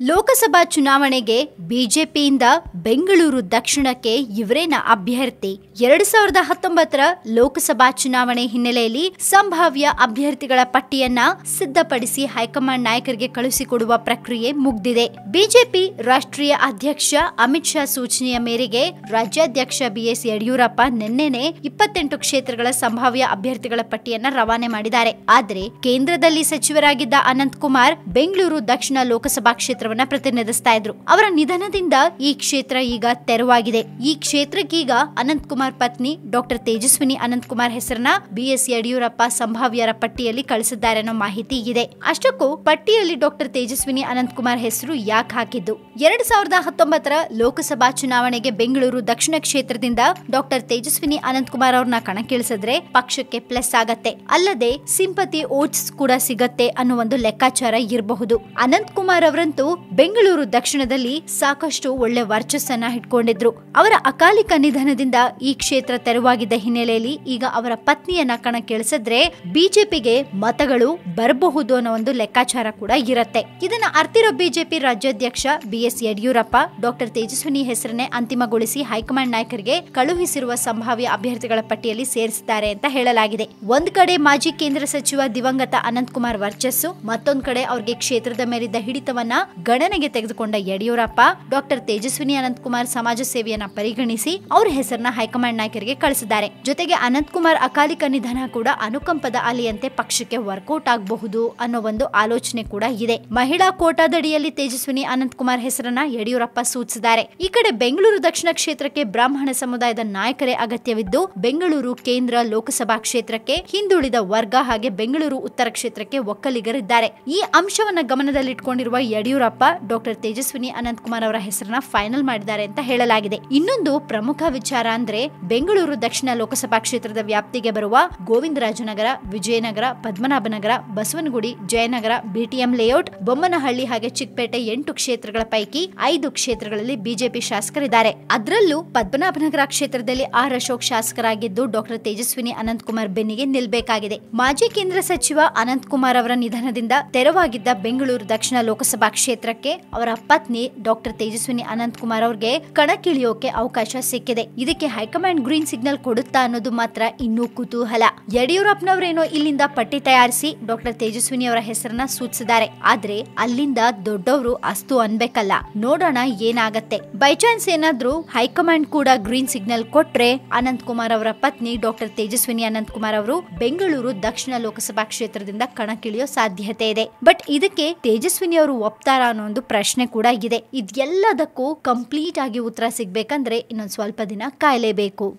ಲೋಕಸಭಾ ಚುನಾವಣೆಗೆ ಬಿಜೆಪಿಯಿಂದ ಬೆಂಗಳೂರು ದಕ್ಷಿಣಕ್ಕೆ ಇವರೇನ ಅಭ್ಯರ್ಥಿ. ಎರಡ್ ಸಾವಿರದ ಹತ್ತೊಂಬತ್ತರ ಲೋಕಸಭಾ ಚುನಾವಣೆ ಹಿನ್ನೆಲೆಯಲ್ಲಿ ಸಂಭಾವ್ಯ ಅಭ್ಯರ್ಥಿಗಳ ಪಟ್ಟಿಯನ್ನ ಸಿದ್ಧಪಡಿಸಿ ಹೈಕಮಾಂಡ್ ನಾಯಕರಿಗೆ ಕಳುಹಿಸಿಕೊಡುವ ಪ್ರಕ್ರಿಯೆ ಮುಗ್ದಿದೆ. ಬಿಜೆಪಿ ರಾಷ್ಟ್ರೀಯ ಅಧ್ಯಕ್ಷ ಅಮಿತ್ ಶಾ ಸೂಚನೆಯ ಮೇರೆಗೆ ರಾಜ್ಯಾಧ್ಯಕ್ಷ ಬಿಎಸ್ ಯಡಿಯೂರಪ್ಪ ನಿನ್ನೆನೆ ಇಪ್ಪತ್ತೆಂಟು ಕ್ಷೇತ್ರಗಳ ಸಂಭಾವ್ಯ ಅಭ್ಯರ್ಥಿಗಳ ಪಟ್ಟಿಯನ್ನ ರವಾನೆ ಮಾಡಿದ್ದಾರೆ. ಆದರೆ ಕೇಂದ್ರದಲ್ಲಿ ಸಚಿವರಾಗಿದ್ದ ಅನಂತ್ ಕುಮಾರ್ ಬೆಂಗಳೂರು ದಕ್ಷಿಣ ಲೋಕಸಭಾ ಕ್ಷೇತ್ರವನ್ನ ಪ್ರತಿನಿಧಿಸ್ತಾ ಇದ್ರು. ಅವರ ನಿಧನದಿಂದ ಈ ಕ್ಷೇತ್ರ ಈಗ ತೆರವಾಗಿದೆ. ಈ ಕ್ಷೇತ್ರಕ್ಕೀಗ ಅನಂತ್ ಕುಮಾರ್ ಪತ್ನಿ, ಡಾಕ್ಟರ್ ತೇಜಸ್ವಿನಿ ಅನಂತ್ ಕುಮಾರ್ ಹೆಸರನ್ನ ಬಿಎಸ್ ಯಡಿಯೂರಪ್ಪ ಸಂಭಾವ್ಯರ ಪಟ್ಟಿಯಲ್ಲಿ ಕಳಿಸಿದ್ದಾರೆ ಅನ್ನೋ ಮಾಹಿತಿ ಇದೆ. ಅಷ್ಟಕ್ಕೂ ಪಟ್ಟಿಯಲ್ಲಿ ಡಾಕ್ಟರ್ ತೇಜಸ್ವಿನಿ ಅನಂತ್ ಕುಮಾರ್ ಹೆಸರು ಯಾಕೆ ಹಾಕಿದ್ದು? ಎರಡ್ ಸಾವಿರದ ಹತ್ತೊಂಬತ್ತರ ಲೋಕಸಭಾ ಚುನಾವಣೆಗೆ ಬೆಂಗಳೂರು ದಕ್ಷಿಣ ಕ್ಷೇತ್ರದಿಂದ ಡಾಕ್ಟರ್ ತೇಜಸ್ವಿನಿ ಅನಂತ್ ಕುಮಾರ್ ಅವ್ರನ್ನ ಕಣಕ್ಕಿಳಿಸಿದ್ರೆ ಪಕ್ಷಕ್ಕೆ ಪ್ಲಸ್ ಆಗತ್ತೆ. ಅಲ್ಲದೆ ಸಿಂಪತಿ ಓಟ್ಸ್ ಕೂಡ ಸಿಗತ್ತೆ ಅನ್ನೋ ಒಂದು ಲೆಕ್ಕಾಚಾರ ಇರಬಹುದು. ಅನಂತ್ ಕುಮಾರ್ ಅವರಂತೂ ಬೆಂಗಳೂರು ದಕ್ಷಿಣದಲ್ಲಿ ಸಾಕಷ್ಟು ಒಳ್ಳೆ ವರ್ಚಸ್ಸನ್ನ ಇಟ್ಕೊಂಡಿದ್ರು. ಅವರ ಅಕಾಲಿಕ ನಿಧನದಿಂದ ಈ ಕ್ಷೇತ್ರ ತೆರವಾಗಿದ್ದ ಹಿನ್ನೆಲೆಯಲ್ಲಿ ಈಗ ಅವರ ಪತ್ನಿಯನ್ನ ಕಣಕ್ಕಿಳಿಸಿದ್ರೆ ಬಿಜೆಪಿಗೆ ಮತಗಳು ಬರಬಹುದು ಅನ್ನೋ ಒಂದು ಲೆಕ್ಕಾಚಾರ ಕೂಡ ಇರುತ್ತೆ. ಇದನ್ನ ಅರ್ತಿರೋ ಬಿಜೆಪಿ ರಾಜ್ಯಾಧ್ಯಕ್ಷ B S Yediyurappa, doctor Tejaswini ಹೆಸರನ್ನೇ ಅಂತಿಮಗೊಳಿಸಿ ಹೈಕಮಾಂಡ್ ನಾಯಕರಿಗೆ ಕಳುಹಿಸಿರುವ ಸಂಭಾವ್ಯ ಅಭ್ಯರ್ಥಿಗಳ ಪಟ್ಟಿಯಲ್ಲಿ ಸೇರಿಸಿದ್ದಾರೆ ಅಂತ ಹೇಳಲಾಗಿದೆ. ಒಂದ್ ಕಡೆ ಮಾಜಿ ಕೇಂದ್ರ ಸಚಿವ ದಿವಂಗತ ಅನಂತ್ ಕುಮಾರ್ ವರ್ಚಸ್ಸು, ಮತ್ತೊಂದ್ ಕಡೆ ಅವ್ರಿಗೆ ಕ್ಷೇತ್ರದ ಮೇಲಿದ್ದ ಹಿಡಿತವನ್ನ ಗಣನೆಗೆ ತೆಗೆದುಕೊಂಡ ಯಡಿಯೂರಪ್ಪ, ಡಾಕ್ಟರ್ ತೇಜಸ್ವಿನಿ ಅನಂತ್ ಕುಮಾರ್ ಸಮಾಜ ಸೇವೆಯನ್ನ ಪರಿಗಣಿಸಿ ಅವ್ರ ಹೆಸರನ್ನ ಹೈಕಮಾಂಡ್ ನಾಯಕರಿಗೆ ಕಳಿಸಿದ್ದಾರೆ. ಜೊತೆಗೆ ಅನಂತಕುಮಾರ್ ಅಕಾಲಿಕ ನಿಧನ ಕೂಡ ಅನುಕಂಪದ ಅಲೆಯಂತೆ ಪಕ್ಷಕ್ಕೆ ವರ್ಕೌಟ್ ಆಗಬಹುದು ಅನ್ನೋ ಒಂದು ಆಲೋಚನೆ ಕೂಡ ಇದೆ. ಮಹಿಳಾ ಕೋಟಾದಡಿಯಲ್ಲಿ ತೇಜಸ್ವಿನಿ ಅನಂತಕುಮಾರ್ ಹೆಸರನ್ನ ಯಡಿಯೂರಪ್ಪ ಸೂಚಿಸಿದ್ದಾರೆ. ಈ ಕಡೆ ಬೆಂಗಳೂರು ದಕ್ಷಿಣ ಕ್ಷೇತ್ರಕ್ಕೆ ಬ್ರಾಹ್ಮಣ ಸಮುದಾಯದ ನಾಯಕರೇ ಅಗತ್ಯವಿದ್ದು, ಬೆಂಗಳೂರು ಕೇಂದ್ರ ಲೋಕಸಭಾ ಕ್ಷೇತ್ರಕ್ಕೆ ಹಿಂದುಳಿದ ವರ್ಗ ಹಾಗೆ ಬೆಂಗಳೂರು ಉತ್ತರ ಕ್ಷೇತ್ರಕ್ಕೆ ಒಕ್ಕಲಿಗರಿದ್ದಾರೆ. ಈ ಅಂಶವನ್ನ ಗಮನದಲ್ಲಿಟ್ಟುಕೊಂಡಿರುವ ಯಡಿಯೂರಪ್ಪ ಡಾಕ್ಟರ್ ತೇಜಸ್ವಿನಿ ಅನಂತ್ ಕುಮಾರ್ ಅವರ ಹೆಸರನ್ನ ಫೈನಲ್ ಮಾಡಿದ್ದಾರೆ ಅಂತ ಹೇಳಲಾಗಿದೆ. ಇನ್ನೊಂದು ಪ್ರಮುಖ ವಿಚಾರ ಅಂದ್ರೆ ಬೆಂಗಳೂರು ದಕ್ಷಿಣ ಲೋಕಸಭಾ ಕ್ಷೇತ್ರದ ವ್ಯಾಪ್ತಿಗೆ ಬರುವ ಗೋವಿಂದರಾಜನಗರ, ವಿಜಯನಗರ, ಪದ್ಮನಾಭನಗರ, ಬಸವನಗುಡಿ, ಜಯನಗರ ಬಿಟಿಎಂ ಲೇಔಟ್ ಬೊಮ್ಮನಹಳ್ಳಿ ಹಾಗೆ ಚಿಕ್ಕಪೇಟೆ ಎಂಟು ಕ್ಷೇತ್ರಗಳ ಪೈಕಿ ಐದು ಕ್ಷೇತ್ರಗಳಲ್ಲಿ ಬಿಜೆಪಿ ಶಾಸಕರಿದ್ದಾರೆ. ಅದರಲ್ಲೂ ಪದ್ಮನಾಭನಗರ ಕ್ಷೇತ್ರದಲ್ಲಿ ಆರ್ ಅಶೋಕ್ ಶಾಸಕರಾಗಿದ್ದು ಡಾಕ್ಟರ್ ತೇಜಸ್ವಿನಿ ಅನಂತ್ ಕುಮಾರ್ ಬೆನ್ನಿಗೆ ನಿಲ್ಬೇಕಾಗಿದೆ. ಮಾಜಿ ಕೇಂದ್ರ ಸಚಿವ ಅನಂತ್ ಕುಮಾರ್ ಅವರ ನಿಧನದಿಂದ ತೆರವಾಗಿದ್ದ ಬೆಂಗಳೂರು ದಕ್ಷಿಣ ಲೋಕಸಭಾ ಕ್ಷೇತ್ರಕ್ಕೆ ಅವರ ಪತ್ನಿ ಡಾಕ್ಟರ್ ತೇಜಸ್ವಿನಿ ಅನಂತ್ ಕುಮಾರ್ ಅವ್ರಿಗೆ ಕಣಕ್ಕಿಳಿಯೋಕೆ ಅವಕಾಶ ಸಿಕ್ಕಿದೆ. ಇದಕ್ಕೆ ಹೈಕಮಾಂಡ್ ಗ್ರೀನ್ ಸಿಗ್ನಲ್ ಕೊಡುತ್ತಾ ಅನ್ನೋದು ಮಾತ್ರ ಇನ್ನೂ ಕುತೂಹಲ. ಯಡಿಯೂರಪ್ಪನವರೇನೋ ಇಲ್ಲಿಂದ ಪಟ್ಟಿ ತಯಾರಿಸಿ ಡಾಕ್ಟರ್ ತೇಜಸ್ವಿನಿ ಅವರ ಹೆಸರನ್ನ ಸೂಚಿಸಿದ್ದಾರೆ. ಆದ್ರೆ ಅಲ್ಲಿಂದ ದೊಡ್ಡವರು ಅಸ್ತು ಅನ್ಬೇಕಲ್ಲ. ನೋಡೋಣ ಏನಾಗತ್ತೆ. ಬೈ ಚಾನ್ಸ್ ಏನಾದ್ರೂ ಹೈಕಮಾಂಡ್ ಕೂಡ ಗ್ರೀನ್ ಸಿಗ್ನಲ್ ಕೊಟ್ರೆ ಅನಂತ್ ಕುಮಾರ್ ಅವರ ಪತ್ನಿ ಡಾಕ್ಟರ್ ತೇಜಸ್ವಿನಿ ಅನಂತ್ ಕುಮಾರ್ ಅವರು ಬೆಂಗಳೂರು ದಕ್ಷಿಣ ಲೋಕಸಭಾ ಕ್ಷೇತ್ರದಿಂದ ಕಣಕ್ಕಿಳಿಯೋ ಸಾಧ್ಯತೆ ಇದೆ. ಬಟ್ ಇದಕ್ಕೆ ತೇಜಸ್ವಿನಿ ಅವರು ಒಪ್ತಾರಾ ಅನ್ನೋ ಒಂದು ಪ್ರಶ್ನೆ ಕೂಡ ಇದೆ. ಇದೆಲ್ಲದಕ್ಕೂ ಕಂಪ್ಲೀಟ್ ಆಗಿ ಉತ್ತರ ಸಿಗ್ಬೇಕಂದ್ರೆ ಇನ್ನೊಂದು ಸ್ವಲ್ಪ ದಿನ ಕಾಯಲೇಬೇಕು.